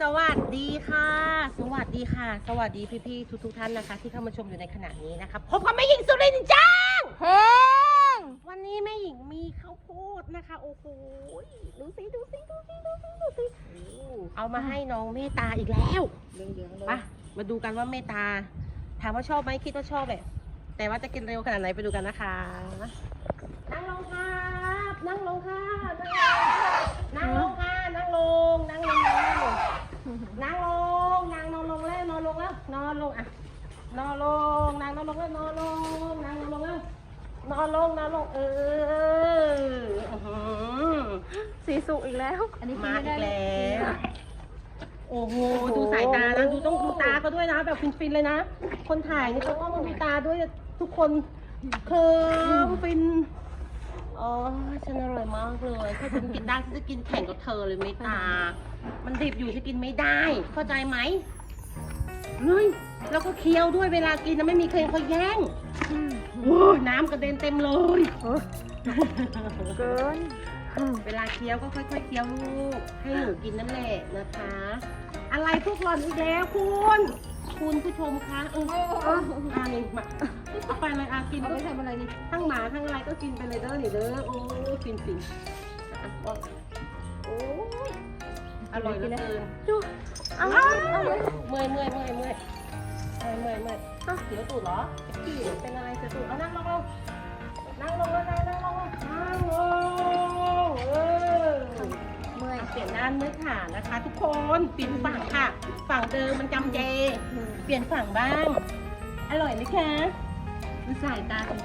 สวัสดีค่ะ สวัสดีค่ะ สวัสดีพี่ๆทุกๆท่านนะคะ ที่เข้ามาชมอยู่ในขณะนี้นะคะพบกับแม่หญิงสุรินทร์จ้างเฮ้งวันนี้แม่หญิงมีข้าวโพดนะคะ โอ้โหดูสิดูสิดูสิดูสิดูสิเอามาให้น้องเมตตาอีกแล้วเหลืองๆเลยไปมาดูกันว่าเมตตา ถามว่าชอบไหมคิดว่าชอบแหละแต่ว่าจะกินเร็วขนาดไหนไปดูกันนะคะนั่งลงครับนั่งลงค่ะนั่งลงค่ะนั่งลงนั่งลงนั่งลง นั่งลงนั่งนอนลงแล้วนอนลงแล้วนอนลงอะนอนลงนั่งนอนลงแล้วนอนลงนั่งนอนลงแล้วนอนลงนอนลงเอออื้อหือสีสุกอีกแล้ว อันนี้กินมาไม่อีได้กเลยแล้ว โอ้โห ดูสายตานะ ดูต้องดูตาเขาด้วยนะ แบบฟินๆเลยนะ คนถ่ายนี่เขาต้องดูตาด้วยทุกคน เคิร์มฟิน อ๋อฉันอร่อยมากเลยถ้าฉันกินได้ฉันจะกินแข่งกับเธอเลยไม่ตา มันดิบอยู่ฉันกินไม่ได้ เข้าใจไหมเฮ้ยแล้วก็เคี้ยวด้วยเวลากินนะไม่มีใครเขาแย่งโอ้ยน้ำกระเด็นเต็มเลยเกินเวลาเคี้ยวก็ค่อยๆเคี้ยวลูกให้หนูกินนั่นแหละนะคะ อะไรพวกหล่อนอีกแล้วคุณ คุณผู้ชมคะเออเอออ่านี่มาเอาไปเลยอากินเอาก็ไปทำอะไรนี่ทั้งหมาทั้งอะไรก็กินไปเลยเด้อนี่เด้อโอ้ฟินฟินอะบอกโอ้ยอร่อยเหลือเกินดูเอาเอาเลยเมื่อยเมื่อยเมื่อยเมื่อยเมื่อยเมื่อยเมื่อยเสียวตูดเหรอเป็นอะไรเสียวตูดเอานั่งลงลงนั่งลงแล้วนั่งนั่งลงนั่งลง เมื่อยเปลี่ยนด้านเมื่อขานะคะ ทุกคนเปลี่ยนฝั่งค่ะ ฝั่งเดิมมันจำเจ เปลี่ยนฝั่งบ้าง อร่อยไหมคะดูสายตาสิ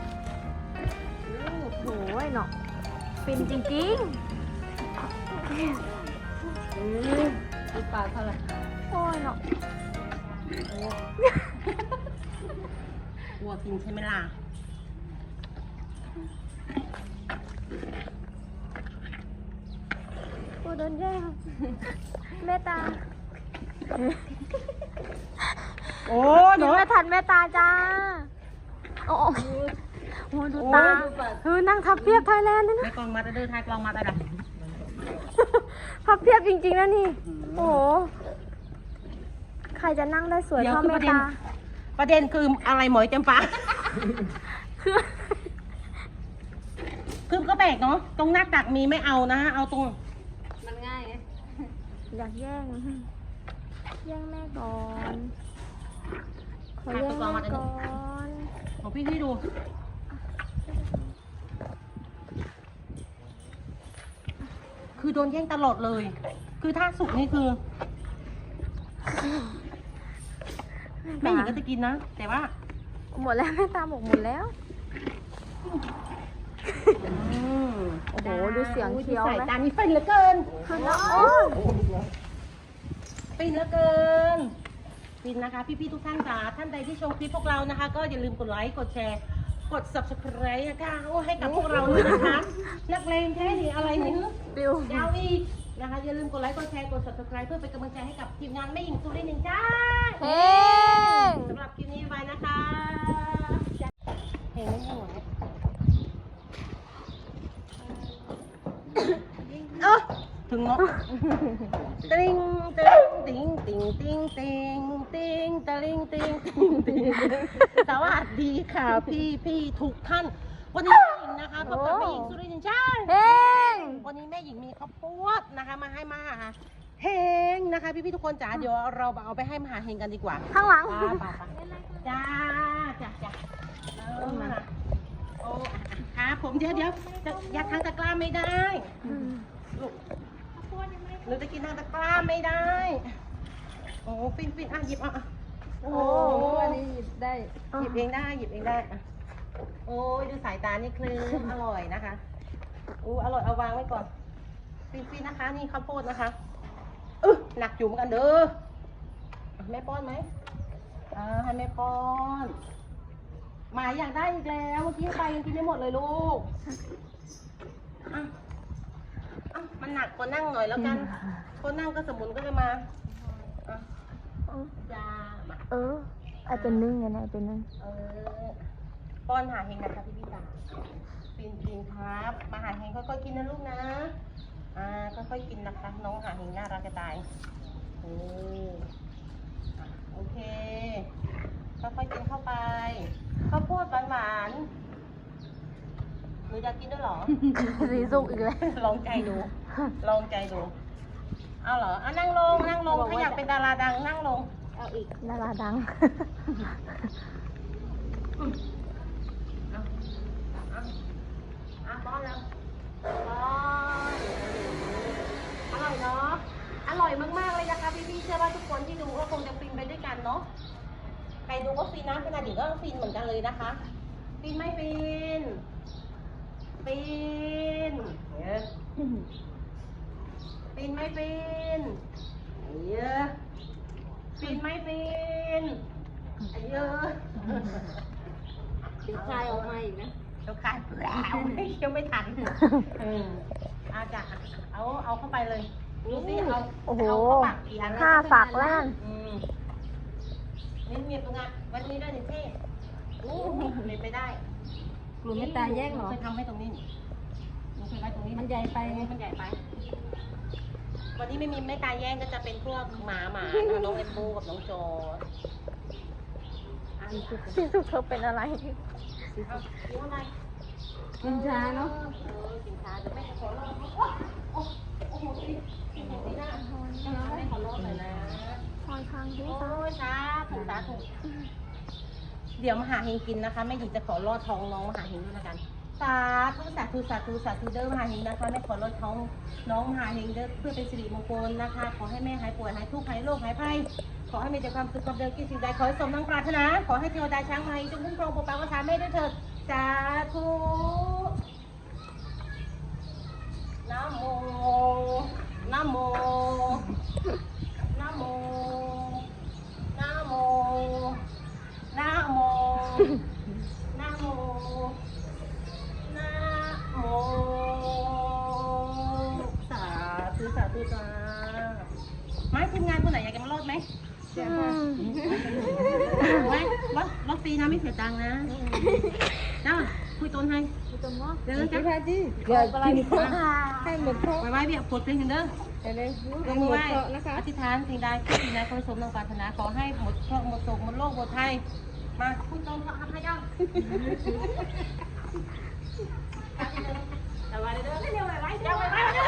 โอ้ยเนาะฟินจริงอืมดูปากเท่าไหร่ๆโอ้ยเนาะกลัวกินใช่ไหมล่ะ โดนแย่งแม่ตาโอ้กินไม่ทันแม่ตาจ้า โอ้โหโอ้ดูตาเออนั่งทับเพียบไทยแลนด์ด้วยนะในกล่องมาตะเดินทายกล่องมาตะดับพับเพียบจริงๆนะนี่ โอ้โห ใครจะนั่งได้สวยเท่าแม่ตา ประเด็นคืออะไรหมอยจำปาคือคือก็แบกเนาะตรงหน้าตักมีไม่เอานะ เอาตรงมันง่ายไง อยากแย่ง แย่งแม่ก่อน ขอแย่งแม่ก่อนของพี่พี่ดู คือโดนแย่งตลอดเลย คือถ้าสุกนี่คือแม่หญิงก็จะกินนะ แต่ว่า หมดแล้วแม่ตาบอกหมดแล้ว อืม โอ้โห ดูเสียงเคี้ยวไหม สายตานี่ฟินเหลือเกินคือแล้วโอ้ฟินเหลือเกินฟินนะคะ พี่ๆทุกท่านจ๋าท่านใดที่ชมคลิปพวกเรานะคะ ก็อย่าลืมกดไลค์กดแชร์กด subscribe นะคะโอ้ให้กับพวกเราด้วยนะคะ นักเลงแท้หรืออะไรเนี่ยปิวยาวอีกนะคะอย่าลืมกดไลค์กดแชร์กด subscribe เพื่อเป็นกำลังใจให้กับทีมงานแม่หญิงสุรินทร์หนึ่งจ้าเฮ้งสำหรับคลิปนี้ไปนะคะเห็นไหมหัวเออ ถึงเนาะติงติงติงติงติงติงติงตะลิงติงติงติงสวัสดีค่ะพี่พี่ทุกท่าน วันนี้แม่หญิงนะคะพบกับแม่หญิงสุรินทร์จ้าเฮ้งวันนี้แม่หญิงมีข้าวโพดนะคะมาให้มาหาเฮงนะคะ พี่พี่ๆทุกคนจ๋าเดี๋ยวเราเอาไปให้มหาเฮงกันดีกว่าข้างหลังป้าป้าป้าจ้าจ้าจ้าเออมาโอ้อะครับผมเดี๋ยวเดี๋ยวจะอยากทางตะกร้าไม่ได้ลูก หนูจะกินทางตะกร้าไม่ได้ โอ้ฟินฟินอะหยิบอะอะโอ้โอ้โหอันนี้หยิบได้หยิบเองได้หยิบเองได้อะโอ้ยดูสายตานี่คลืมอร่อยนะคะอู้อร่อยเอาวางไว้ก่อนฟินฟินนะคะ นี่ข้าวโพดนะคะอึ๊ะหนักอยู่เหมือนกันเด้ออะแม่ป้อนไหมอ่าให้แม่ป้อนหมาอยากได้อีกแล้วเมื่อกี้ไปยังกินไม่หมดเลยลูกอะอะ มันหนักกว่านั่งหน่อยแล้วกันคนนั่งก็สมุนก็จะมาอะจ้ามาเออไอเป็นนึ่งไงนะไอเป็นนึ่งเออป้อนหาเฮงนะคะพี่พี่จ๋าปินปินครับ มาหาเฮงค่อยๆกินนะลูกนะ อ่าค่อยๆกินนะคะน้องหาเฮงน่ารักจะตายโอ้อะโอเคค่อยๆกินเข้าไปข้าวโพดหวานๆหนูอยากกินด้วยเหรอ สีสุกอีกแล้ว ลองใจดู ลองใจดู เอาเหรออะนั่งลง นั่งลง ถ้าอยากเป็นดาราดัง นั่งลง เอาอีก ดาราดังเอาเอาเอาป้อนแล้วป้อนอร่อยเนาะ อร่อยมาก ๆ เลยนะคะ พี่ๆเชื่อว่าทุกคนที่ดูก็คงจะฟินไปด้วยกันเนาะ ใครดูก็ฟินนะขนาดดิ่งก็ฟินเหมือนกันเลยนะคะ ฟินไม่ฟิน ฟินเนี่ย ฟินไม่ฟินเยอะฟินไม่ฟินเยอะถึงคลายออกมาอีกนะเดี๋ยวขาดเปล่าไม่เคี้ยวไม่ทันเอออาจะเอาเอาเข้าไปเลยดูสิเอาโอ้โหเอาเข้าปากกี่อันนะห้าฝักแล้วอืมนี่เมียตรงอะวันนี้ได้หนึ่งเท่โอ้เป็นไปได้กลุ่มไม่ตายแยกเหรอเคยทำให้ตรงนี้นี่หนูเคยไว้ตรงนี้มันใหญ่ไปไงมันใหญ่ไป วันนี้ไม่มีไม่ตายแย่งก็จะเป็นพวกหมาหมานะน้องเอ็มโบกับน้องจอร์จอะสีสุกเธอเป็นอะไร เอาดูอะไรกินช้าเนาะออสินค้าจะไม่ขอรอบโอ้โอ้โหสิสิโหสินะไม่ขอรอบเลยนะ คอยทางที่โอ้ตายสาธุสาธุเดี๋ยวมหาเฮงกินนะคะแม่หญิงจะขอรอดท้องน้องมหาเฮงด้วยละกัน สาธุสาธุสาธุสาธุเด้อมหาเฮงนะคะแม่ขอรดท้องน้องมหาเฮงเด้อเพื่อเป็นสิริมงคลนะคะ ขอให้แม่หายป่วยหายทุกข์หายโรคหายภัยขอให้มีแต่ความสุขความเดินกินสิ่งใดขอให้สมดังปรารถนา ขอให้เทวดาช้างไทยจงคุ้มครองปกปักรักษาแม่ด้วยเถิดสาธุนะโมนะโมนะโมนะโมนะโมนะโมนะโมสาธุสาธุจ้าไม้ทีมงานคนไหนอยากจะมารอดไหม อืม ไว้รถรถ ฟรีนะไม่เสียตังค์นะเจ้าคุยต้นให้เดินจ้ะเดี๋ยวกินข้าวให้หมดโต๊ะไว้ไว้เบียบกดเพลงถึงเด้อเดี๋ยวเลยยกมือไหว้อธิษฐานสิ่งใดที่สิ่งใดขอให้สมดังปรารถนาขอให้หมดเคราะห์หมดโศกหมดโรคหมดภัยมาคุยต้นเขาทำให้เจ้าเอาไว้เด้อเร็วไว้ไว้เร็วไว้ไว้เร็ว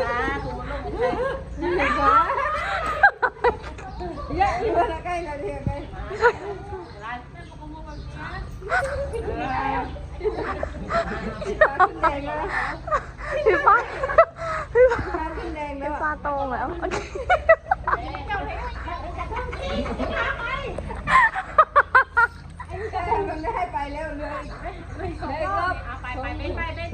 สาธุหมดโรคหมดภัยนั่นเลยจ้าเยอะอยู่ละใกล้กันเทียงกัน มาแดงแล้วพี่ฟ้าพี่ฟ้าตาขึ้นแดงแล้วพี่วฟ้าอะโตแล้วแดงมันไม่ให้ไปแล้วเลยเลยรอบเอาไปไปเป็น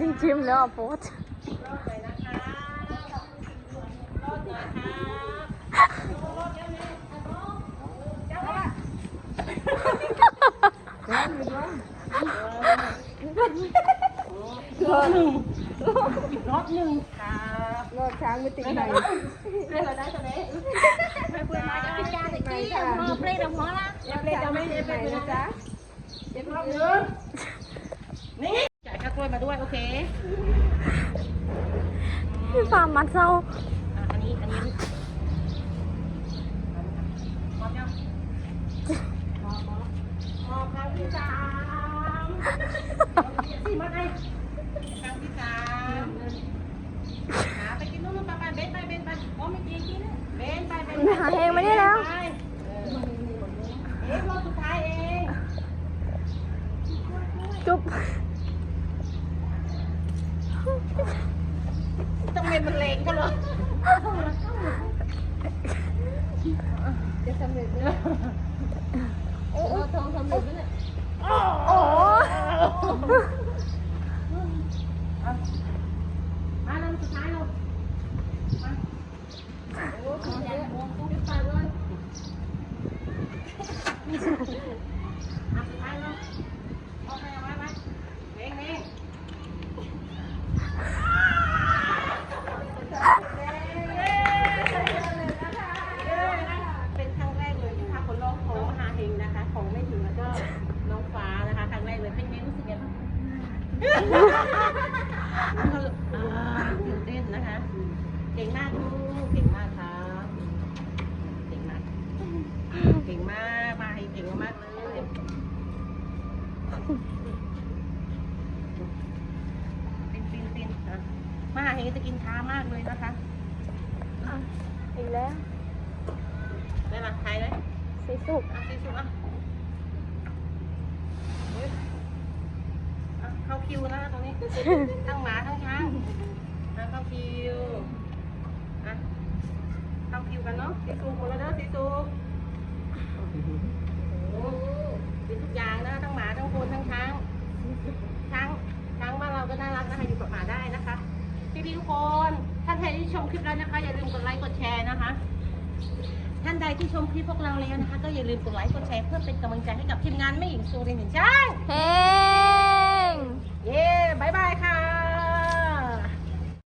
จริงจิมแล้วโพสรอหน่อยนะคะรอดหน่อยค่ะรอดแล้วเนี่ยเจ้าว่าร้อนร้อนรอดหนึ่งรอหนึ่งครับรอช้างไม่ติดไหนเรียกเราได้ตัวนี้ไม่เพื่อนมาจะพิจารณาไหนที่ค่ะมาเปรตหัวละอย่าเปลี่ยนจะไม่ได้ไปนะจ๊ะเจ็บรรออบบหเยนึ่งนี่ กล้วยมาด้วย โอเคพี่ฟ้ามัดเศร้าอะอันนี้ อันนี้พร้อมยังพร้อมพร้อมพร้อมครั้งที่สามสี่มาไอ้ครั้งที่สามหาไปกินนู่นนู่นไปไปเบนไปเบนไปพร้อมไม่กินกินเบนไปเบนหาเองไม่ได้แล้ว ไปเองรอบสุดท้ายเอง จุ๊บ ทำไมมันเลงกันเหรอจะสำเร็จไหมเราทองสำเร็จไหมเนี่ยโอ้โห มาเริ่มสุดท้ายเรามา โอ้ของเยอะ ยึดไปเลยอะสุดท้ายเราโอเคเอาไว้ไว้เร่งเร่ง อ่าตื่นเต้นนะคะ เก่งมากลูกเก่งมากครับเก่งมากเก่งมากมาให้เก่งมากๆเลยปินปินปินอะมาเฮจะกินช้ามากเลยนะคะอีกแล้วได้มาใครเลยสีสุกอะซีสุอะเฮ้ยอะเข้า คิวนะตรงนี้ ทั้งหมาทั้งช้างอะเข้าคิวอะเข้าคิวกันเนาะซีสุหมดแล้วเนาะซีสุโอ้โหเป็นทุกอย่างนะทั้งหมาทั้งคนทั้งช้าง ช้างช้างบ้านเราก็น่ารักนะคะอยู่กับหมาได้นะคะพี่พี่ๆทุกคนท่านใดที่ชมคลิปแล้วนะคะ อย่าลืมกดไลค์กดแชร์นะคะ ท่านใดที่ชมคลิปพวกเราแล้วนะคะ ก็อย่าลืมกดไลค์กดแชร์เพื่อเป็นกำลังใจให้กับทีมงานไม่หญิงซูรินทร์ช่างเฮ้ บ๊ายบายค่ะ